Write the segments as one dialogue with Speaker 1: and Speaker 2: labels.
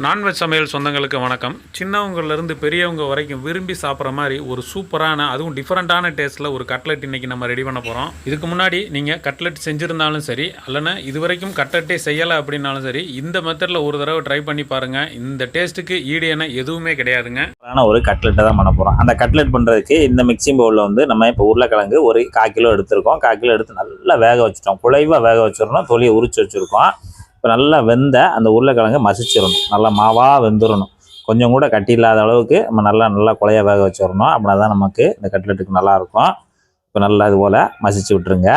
Speaker 1: Non veg சமையல் சொந்தங்களுக்கு வணக்கம். சின்னவங்கலேருந்து பெரியவங்க வரைக்கும் விரும்பி சாப்பிட்ற மாதிரி ஒரு சூப்பரான அதுவும் டிஃப்ரெண்ட்டான டேஸ்ட்டில் ஒரு கட்லெட் இன்றைக்கி நம்ம ரெடி பண்ண போகிறோம் இதுக்கு முன்னாடி நீங்கள் கட்லெட் செஞ்சுருந்தாலும் சரி அல்லனா இது வரைக்கும் கட்லெட்டே செய்யலை அப்படின்னாலும் சரி இந்த மெத்தடில் ஒரு தடவை ட்ரை பண்ணி பாருங்கள் இந்த டேஸ்ட்டுக்கு ஈடு எதுவுமே கிடையாதுங்க.
Speaker 2: ஆனால் ஒரு கட்லெட்டை தான் பண்ண போகிறோம் அந்த கட்லெட் பண்ணுறதுக்கு இந்த மிக்சிங் பவுலில் வந்து நம்ம இப்போ உருளைக்கிழங்கு ஒரு கால் கிலோ எடுத்திருக்கோம். கால் கிலோ எடுத்து நல்லா வேக வச்சுட்டோம். குழைவாக வேக வச்சிடணும். தொலியை உரிச்சு வச்சுருக்கோம். இப்போ நல்லா வெந்த அந்த உருளைக்கிழங்கு மசிச்சிடணும். நல்லா மாவாக வெந்துடணும் கொஞ்சம் கூட கட்டி இல்லாத அளவுக்கு நம்ம நல்லா நல்லா குழைய வேக வச்சிடணும். அப்படின்னா தான் நமக்கு இந்த கட்லெட்டுக்கு நல்லாயிருக்கும் இப்போ நல்லா இது போல் மசிச்சு விட்டுருங்க.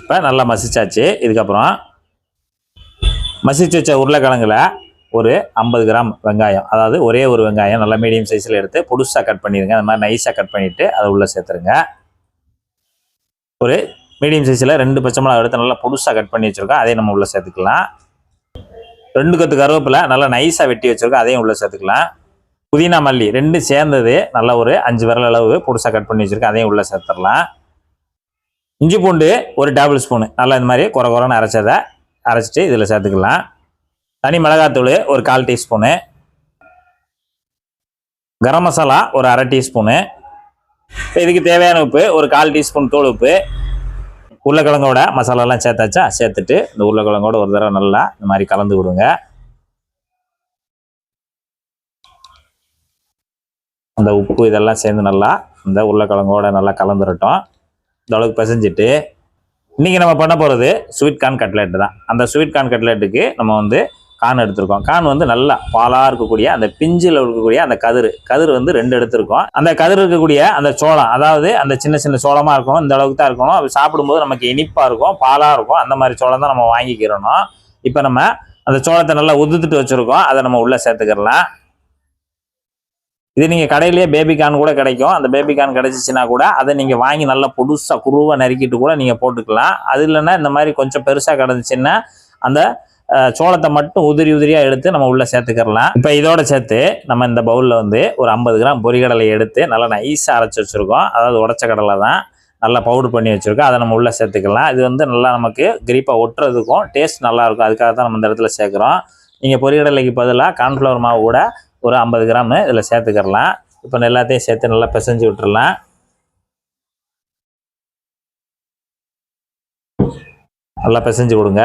Speaker 2: இப்போ நல்லா மசிச்சாச்சு. இதுக்கப்புறம் மசிச்சு வச்ச உருளைக்கிழங்குல ஒரு ஐம்பது கிராம் வெங்காயம். அதாவது ஒரே ஒரு வெங்காயம் நல்லா மீடியம் சைஸில் எடுத்து புதுசாக கட் பண்ணிடுங்க. அந்த மாதிரி நைஸாக கட் பண்ணிவிட்டு அதை உள்ளே சேர்த்துருங்க. ஒரு மீடியம் சைஸில் ரெண்டு பச்சை மிளகா எடுத்து நல்லா புதுசாக கட் பண்ணி வச்சுருக்கோம். அதையும் நம்ம உள்ளே சேர்த்துக்கலாம். ரெண்டு கொத்து கருவேப்பிலை நல்லா நைஸாக வெட்டி வச்சுருக்கோம். அதையும் உள்ளே சேர்த்துக்கலாம். புதினா மல்லி ரெண்டும் சேர்ந்தது. நல்ல ஒரு அஞ்சு விரல் அளவு புதுசாக கட் பண்ணி வச்சுருக்கோம். அதையும் உள்ளே சேர்த்துடலாம். இஞ்சி பூண்டு ஒரு டேபிள் ஸ்பூனு. நல்லா இந்த மாதிரி குறை குறைன்னு அரைச்சதை அரைச்சிட்டு இதில் சேர்த்துக்கலாம். தனி மிளகாத்தூள் ஒரு கால் டீஸ்பூனு. கரம் மசாலா ஒரு அரை டீஸ்பூனு. இதுக்கு தேவையான உப்பு ஒரு கால் டீஸ்பூன் தூள் உப்பு. உருளைக்கிழங்கோட மசாலாலாம் சேர்த்தாச்சா? சேர்த்துட்டு இந்த உருளைக்கிழங்கோட ஒரு தடவை நல்லா இந்த மாதிரி கலந்து விடுங்க. அந்த உப்பு இதெல்லாம் சேர்ந்து நல்லா இந்த உருளைக்கிழங்கோட நல்லா கலந்துரட்டும். இந்த அளவுக்கு பிசைஞ்சிட்டு இன்றைக்கி நம்ம பண்ண போகிறது ஸ்வீட் கார்ன் கட்லெட்டு தான். அந்த ஸ்வீட் கார்ன் கட்லெட்டுக்கு நம்ம வந்து கான் எடுத்திருக்கோம். கான் வந்து நல்லா பாலாக இருக்கக்கூடிய அந்த பிஞ்சில் இருக்கக்கூடிய அந்த கதிர். கதிர் வந்து ரெண்டு எடுத்திருக்கோம். அந்த கதிர் இருக்கக்கூடிய அந்த சோளம் அதாவது அந்த சின்ன சின்ன சோளமாக இருக்கும் இந்த அளவுக்கு தான் இருக்கணும். அது சாப்பிடும்போது நமக்கு இனிப்பாக இருக்கும் பாலாக இருக்கும். அந்த மாதிரி சோளம் தான் நம்ம வாங்கிக்கிறணும். இப்போ நம்ம அந்த சோளத்தை நல்லா உதுத்துட்டு வச்சுருக்கோம். அதை நம்ம உள்ளே சேர்த்துக்கிறலாம். இது நீங்கள் கடையிலேயே பேபி கான் கூட கிடைக்கும். அந்த பேபி கார்ன் கிடைச்சிச்சின்னா கூட அதை நீங்கள் வாங்கி நல்லா புதுசாக குருவாக நறுக்கிட்டு கூட நீங்கள் போட்டுக்கலாம். அது இல்லைன்னா இந்த மாதிரி கொஞ்சம் பெருசாக கிடந்துச்சின்னா அந்த சோளத்தை மட்டும் உதிரி உதிரியாக எடுத்து நம்ம உள்ளே சேர்த்துக்கிறலாம். இப்போ இதோட சேர்த்து நம்ம இந்த பவுலில் வந்து ஒரு ஐம்பது கிராம் பொரிகடலை எடுத்து நல்லா நைஸாக அரைச்சி வச்சுருக்கோம். அதாவது உடச்ச கடலை தான் நல்லா பவுடர் பண்ணி வச்சுருக்கோம். அதை நம்ம உள்ளே சேர்த்துக்கலாம். இது வந்து நல்லா நமக்கு கிரிப்பாக ஒட்டுறதுக்கும் டேஸ்ட் நல்லாயிருக்கும். அதுக்காக தான் நம்ம இந்த இடத்துல சேர்க்குறோம். நீங்கள் பொரிகடலைக்கு பதிலாக கார்ன்ஃப்ளவர் மாவு கூட ஒரு ஐம்பது கிராம் இதில் சேர்த்துக்கிறலாம். இப்போ எல்லாத்தையும் சேர்த்து நல்லா பிசைஞ்சு விட்டுறலாம். நல்லா பிசைஞ்சு கொடுங்க.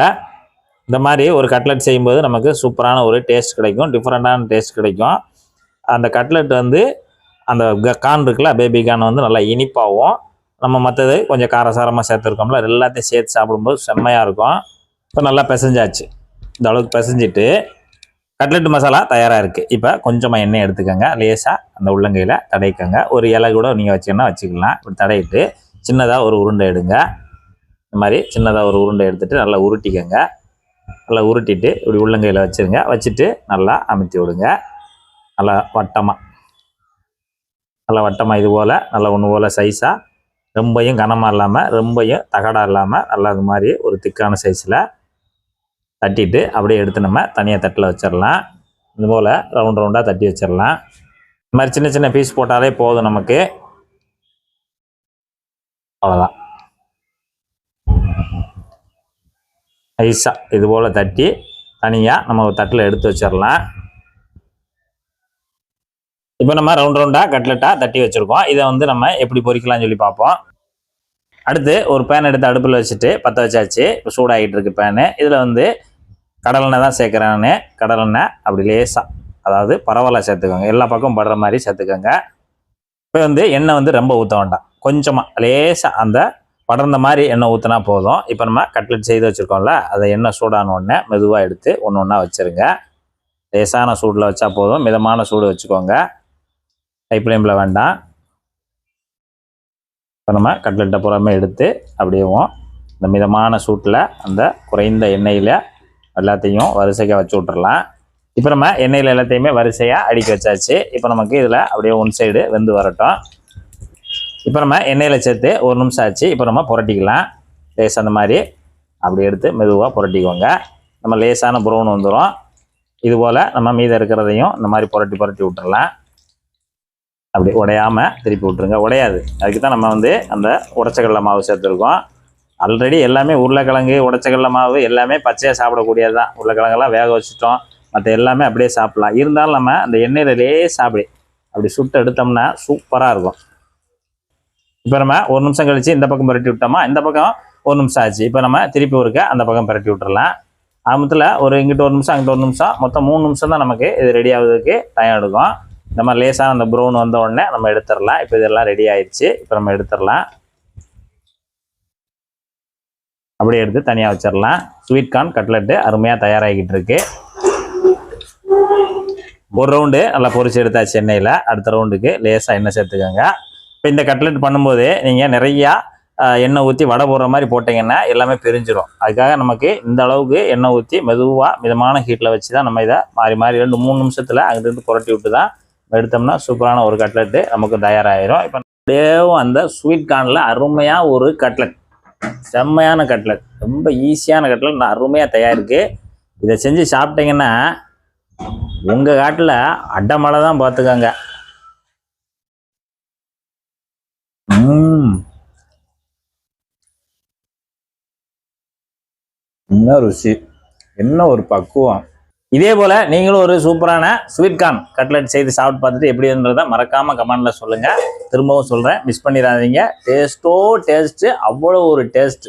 Speaker 2: இந்த மாதிரி ஒரு கட்லெட் செய்யும்போது நமக்கு சூப்பரான ஒரு டேஸ்ட் கிடைக்கும் டிஃப்ரெண்ட்டான டேஸ்ட் கிடைக்கும். அந்த கட்லெட் வந்து அந்த க- கார்ன் இருக்குல்ல பேபி கான் வந்து நல்லா இனிப்பாகவும் நம்ம மற்றது கொஞ்சம் காரசாரமாக சேர்த்துருக்கோம்ல எல்லாத்தையும் சேர்த்து சாப்பிடும்போது செம்மையாக இருக்கும். இப்போ நல்லா பிசைஞ்சாச்சு. இந்த அளவுக்கு பிசைஞ்சிட்டு கட்லெட் மசாலா தயாராக இருக்குது இப்போ கொஞ்சமாக எண்ணெய் எடுத்துக்கோங்க லேசாக அந்த உள்ளங்கையில் தடைக்கோங்க ஒரு இலை கூட நீங்கள் வச்சுக்கன்னா வச்சுக்கலாம். இப்படி தடையிட்டு சின்னதாக ஒரு உருண்டை எடுங்க. இந்த மாதிரி சின்னதாக ஒரு உருண்டை எடுத்துகிட்டு நல்லா உருட்டிக்கோங்க. நல்லா உருட்டிட்டு இப்படி உள்ளங்கையில் வச்சுருங்க. வச்சுட்டு நல்லா அமுத்தி விடுங்க. நல்லா வட்டமாக நல்லா வட்டமாக இது போல் நல்லா ஒன்று போல் சைஸாக ரொம்பையும் கனமாக இல்லாமல் ரொம்பையும் தகடாக இல்லாமல் நல்லா அது மாதிரி ஒரு திக்கான சைஸில் தட்டிட்டு அப்படியே எடுத்து நம்ம தனியாக தட்டில் வச்சிடலாம். இது போல் ரவுண்ட் ரவுண்டாக தட்டி வச்சிடலாம். இந்த மாதிரி சின்ன சின்ன பீஸ் போட்டாலே போதும் நமக்கு. அவ்வளோதான் ஐஸாக இது போல் தட்டி தனியாக நம்ம தட்டில் எடுத்து வச்சிடலாம் இப்போ நம்ம ரவுண்ட் ரவுண்டாக கட்லெட்டாக தட்டி வச்சுருக்கோம். இதை வந்து நம்ம எப்படி பொரிக்கலாம்னு சொல்லி பார்ப்போம். அடுத்து ஒரு பேன் எடுத்து அடுப்பில் வச்சுட்டு பற்ற வச்சாச்சு. இப்போ சூடாகிட்டு இருக்கு பேனு இதில் வந்து கடலெண்ணெய் தான் சேர்க்குறேன் கடலெண்ணெய் அப்படி லேசாக அதாவது பரவாயில்ல சேர்த்துக்கோங்க. எல்லா பக்கமும் படுற மாதிரி சேர்த்துக்கோங்க. இப்போ வந்து எண்ணெய் வந்து ரொம்ப ஊற்ற வேண்டாம். கொஞ்சமாக லேசாக அந்த படர்ந்த மாதிரி எண்ணெய் ஊற்றினா போதும். இப்போ நம்ம கட்லெட் செய்து வச்சுருக்கோம்ல அதை எண்ணெய் சூடான உடனே மெதுவாக எடுத்து ஒன்று ஒன்றா வச்சுருங்க. லேசான சூடில் வச்சா போதும். மிதமான சூடு வச்சுக்கோங்க. ஹை ஃப்ளேமில் வேண்டாம். இப்போ நம்ம கட்லெட்டை புறமே எடுத்து அப்படியேவும் இந்த மிதமான சூட்டில் அந்த குறைந்த எண்ணெயில் எல்லாத்தையும் வரிசையாக வச்சு விட்றலாம் இப்போ நம்ம எண்ணெயில் எல்லாத்தையுமே வரிசையாக அடுக்கி வச்சாச்சு. இப்போ நமக்கு இதில் அப்படியே ஒன் சைடு வெந்து வரட்டும். இப்போ நம்ம எண்ணெயில் சேர்த்து ஒரு நிமிஷம் ஆச்சு. இப்போ நம்ம புரட்டிக்கலாம். லேஸ் அந்த மாதிரி அப்படி எடுத்து மெதுவாக புரட்டிக்குவோங்க நம்ம லேசான ப்ரௌன் வந்துடும் இது போல் நம்ம மீதம் இருக்கிறதையும் இந்த மாதிரி புரட்டி புரட்டி விட்டுறலாம். அப்படி உடையாமல் திருப்பி விட்டுருங்க. உடையாது. அதுக்கு தான் நம்ம வந்து அந்த உடச்சக்கடலை மாவு சேர்த்துருக்கோம். ஆல்ரெடி எல்லாமே உருளைக்கிழங்கு உடச்சக்கடலை மாவு எல்லாமே பச்சையாக சாப்பிடக்கூடியது தான். உருளைக்கிழங்கெல்லாம் வேக வச்சுட்டோம். மற்ற எல்லாமே அப்படியே சாப்பிட்லாம். இருந்தாலும் நம்ம அந்த எண்ணெயில் லேஸ் அப்படி அப்படி சுட்டு எடுத்தோம்னா சூப்பராக இருக்கும். இப்போ நம்ம ஒரு நிமிஷம் கழிச்சு இந்த பக்கம் புரட்டி விட்டோமா? இந்த பக்கம் ஒரு நிமிஷம் ஆச்சு. இப்போ நம்ம திருப்பி ஒருக்க அந்த பக்கம் புரட்டி விட்டுறலாம். ஆமத்தில் ஒரு இங்கிட்ட ஒரு நிமிஷம் அங்கிட்ட ஒரு நிமிஷம். மொத்தம் மூணு நிமிஷம் தான் நமக்கு இது ரெடி ஆகுறதுக்கு டைம் எடுக்கும். இந்த மாதிரி லேசான அந்த ப்ரௌன் வந்த உடனே நம்ம எடுத்துடலாம். இப்போ இதெல்லாம் ரெடி ஆயிடுச்சு. இப்போ நம்ம எடுத்துடலாம். அப்படியே எடுத்து தனியாக வச்சிடலாம். ஸ்வீட் கார்ன் கட்லெட்டு அருமையாக தயாராகிக்கிட்டு இருக்கு. ஒரு ரவுண்டு நல்லா பொரிச்சு எடுத்தாச்சு எண்ணெயில். அடுத்த ரவுண்டுக்கு லேசாக எண்ணெய் சேர்த்துக்கோங்க. இப்போ இந்த கட்லெட் பண்ணும்போது நீங்கள் நிறையா எண்ணெய் ஊற்றி வடை போடுற மாதிரி போட்டிங்கன்னா எல்லாமே பிரிஞ்சிடும் அதுக்காக நமக்கு இந்த அளவுக்கு எண்ணெய் ஊற்றி மெதுவாக மிதமான ஹீட்டில் வச்சு தான் நம்ம இதை மாறி மாறி ரெண்டு மூணு நிமிஷத்தில் அங்கிருந்து புரட்டி விட்டு தான் எடுத்தோம்னா சூப்பரான ஒரு கட்லெட்டு நமக்கு தயாராகிரும் இப்போ அப்படியேவும் அந்த ஸ்வீட் கார்னில் அருமையாக ஒரு கட்லெட். செம்மையான கட்லெட். ரொம்ப ஈஸியான கட்லெட். நான் அருமையாக தயாரிக்கு இதை செஞ்சு சாப்பிட்டீங்கன்னா உங்கள் காட்டில் அடமழை தான் பார்த்துக்கோங்க. Mm. என்ன ருசி? என்ன ஒரு பக்குவம். இதே போல நீங்களும் ஒரு சூப்பரான ஸ்வீட் கார்ன் கட்லெட் செய்து சாப்பிட்டு பார்த்துட்டு எப்படின்றத மறக்காமல் மறக்காம கமெண்ட்ல சொல்லுங்க. திரும்பவும் சொல்றேன். மிஸ் பண்ணிடாதீங்க. டேஸ்ட்டோ டேஸ்ட் அவ்வளோ ஒரு டேஸ்ட்